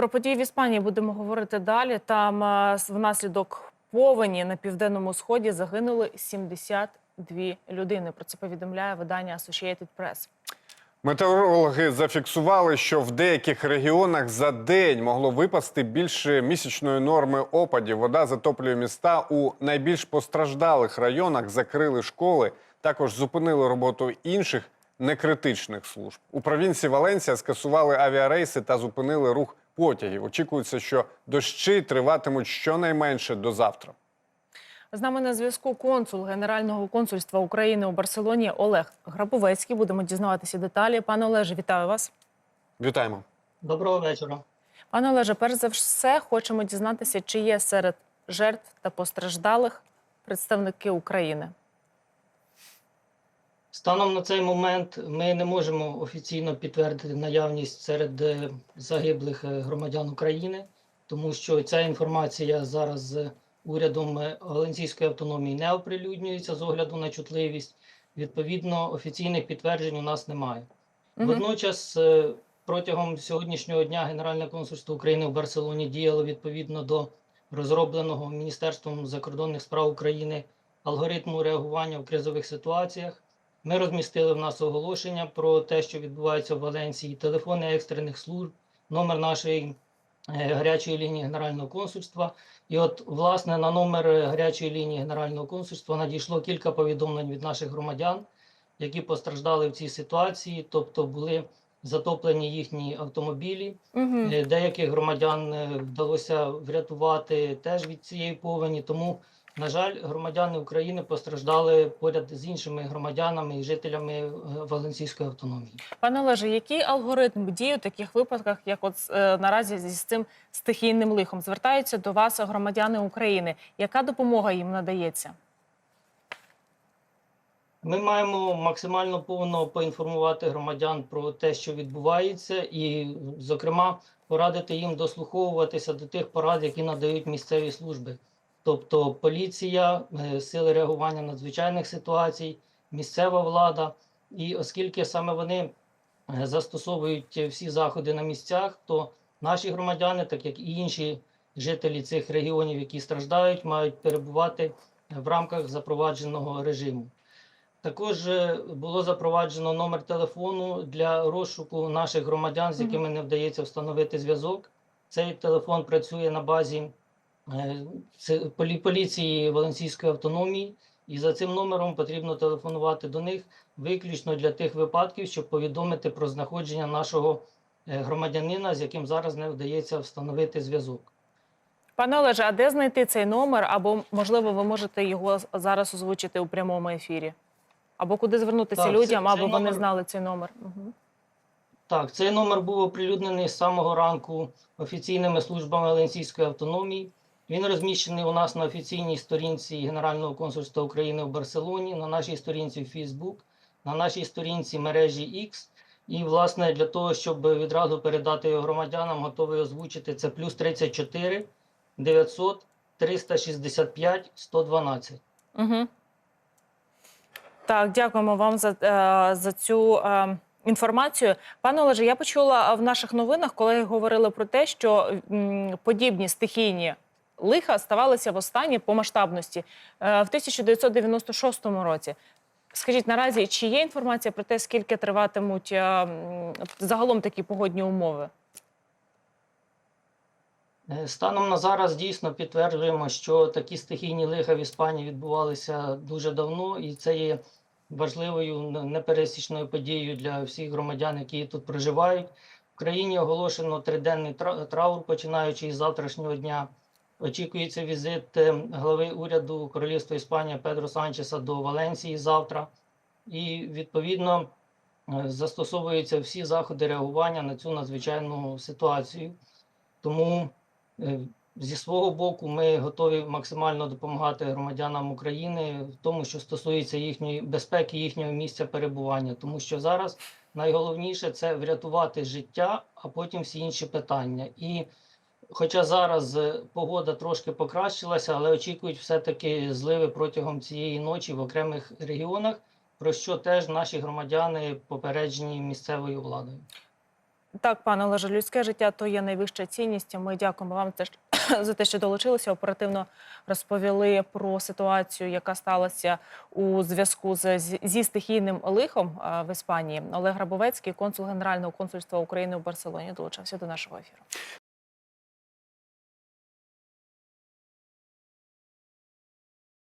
Про події в Іспанії будемо говорити далі. Там е, внаслідок повені на південному сході загинули 72 людини. Про це повідомляє видання Associated Press. Метеорологи зафіксували, що в деяких регіонах за день могло випасти більше місячної норми опадів. Вода затоплює міста у найбільш постраждалих районах, закрили школи, також зупинили роботу інших некритичних служб. У провінції Валенсія скасували авіарейси та зупинили рух потягів. Очікується, що дощі триватимуть щонайменше до завтра. З нами на зв'язку консул Генерального консульства України у Барселоні Олег Грабовецький. Будемо дізнаватися деталі. Пане Олеже, вітаю вас. Вітаємо. Доброго вечора. Пане Олеже, перш за все, хочемо дізнатися, чи є серед жертв та постраждалих представники України. Станом на цей момент ми не можемо офіційно підтвердити наявність серед е, загиблих е, громадян України, тому що ця інформація зараз з урядом е, Валенційської автономії не оприлюднюється з огляду на чутливість. Відповідно, офіційних підтверджень у нас немає. Мгм. Водночас, протягом сьогоднішнього дня Генеральне консульство України в Барселоні діяло відповідно до розробленого Міністерством закордонних справ України алгоритму реагування в кризових ситуаціях. Ми розмістили в нас оголошення про те, що відбувається в Валенції, телефони екстрених служб, номер нашої е, гарячої лінії Генерального консульства. І от, власне, на номер гарячої лінії Генерального консульства надійшло кілька повідомлень від наших громадян, які постраждали в цій ситуації, тобто були затоплені їхні автомобілі. Угу. Деяких громадян е, вдалося врятувати теж від цієї повені. Тому, на жаль, громадяни України постраждали поряд з іншими громадянами і жителями е, Валенційської автономії. Пане Олеже, який алгоритм дії у таких випадках, як от е, наразі зі з цим стихійним лихом, звертаються до вас громадяни України? Яка допомога їм надається? Ми маємо максимально повно поінформувати громадян про те, що відбувається, і, зокрема, порадити їм дослуховуватися до тих порад, які надають місцеві служби, тобто поліція, е, сили реагування надзвичайних ситуацій, місцева влада. І оскільки саме вони е, застосовують всі заходи на місцях, то наші громадяни, так як і інші жителі цих регіонів, які страждають, мають перебувати в рамках запровадженого режиму. Також е, було запроваджено номер телефону для розшуку наших громадян, з якими не вдається встановити зв'язок. Цей телефон працює на базі поліції Валенсійської автономії, і за цим номером потрібно телефонувати до них виключно для тих випадків, щоб повідомити про знаходження нашого е, громадянина, з яким зараз не вдається встановити зв'язок. Пане Олеже, а де знайти цей номер? Або можливо, ви можете його зараз озвучити у прямому ефірі? Або куди звернутися Так, це- людям, аби цей вони номер- знали цей номер? Угу. Так, цей номер був оприлюднений з самого ранку офіційними службами Ленсійської автономії. Він розміщений у нас на офіційній сторінці Генерального консульства України в Барселоні, на нашій сторінці Facebook, на нашій сторінці мережі X. І, власне, для того, щоб відразу передати його громадянам, готовий озвучити це плюс 34 900 365 112. Угу. Так, дякуємо вам за, е, за цю е, інформацію. Пане Олеже, я почула в наших новинах, колеги говорили про те, що подібні стихійні лиха ставалися востаннє по масштабності е, в 1996 році. Скажіть, наразі чи є інформація про те, скільки триватимуть е, загалом такі погодні умови? Е, Станом на зараз дійсно підтверджуємо, що такі стихійні лиха в Іспанії відбувалися дуже давно, і це є важливою непересічною подією для всіх громадян, які тут проживають. В країні оголошено триденний траур, починаючи із завтрашнього дня. Очікується візит е, глави уряду Королівства Іспанія Педро Санчеса до Валенсії завтра. І відповідно е, застосовуються всі заходи реагування на цю надзвичайну ситуацію. Тому Е, Зі свого боку, ми готові максимально допомагати громадянам України в тому, що стосується їхньої безпеки, їхнього місця перебування, тому що зараз найголовніше це врятувати життя, а потім всі інші питання. І хоча зараз е, погода трошки покращилася, але очікують все-таки зливи протягом цієї ночі в окремих регіонах, про що теж наші громадяни попереджені місцевою владою. Так, пане Олеже, людське життя то є найвища цінність. Ми дякуємо вам за те, що долучилися. Оперативно розповіли про ситуацію, яка сталася у зв'язку зі стихійним лихом в Іспанії. Олег Грабовецький, консул Генерального консульства України у Барселоні, долучався до нашого ефіру.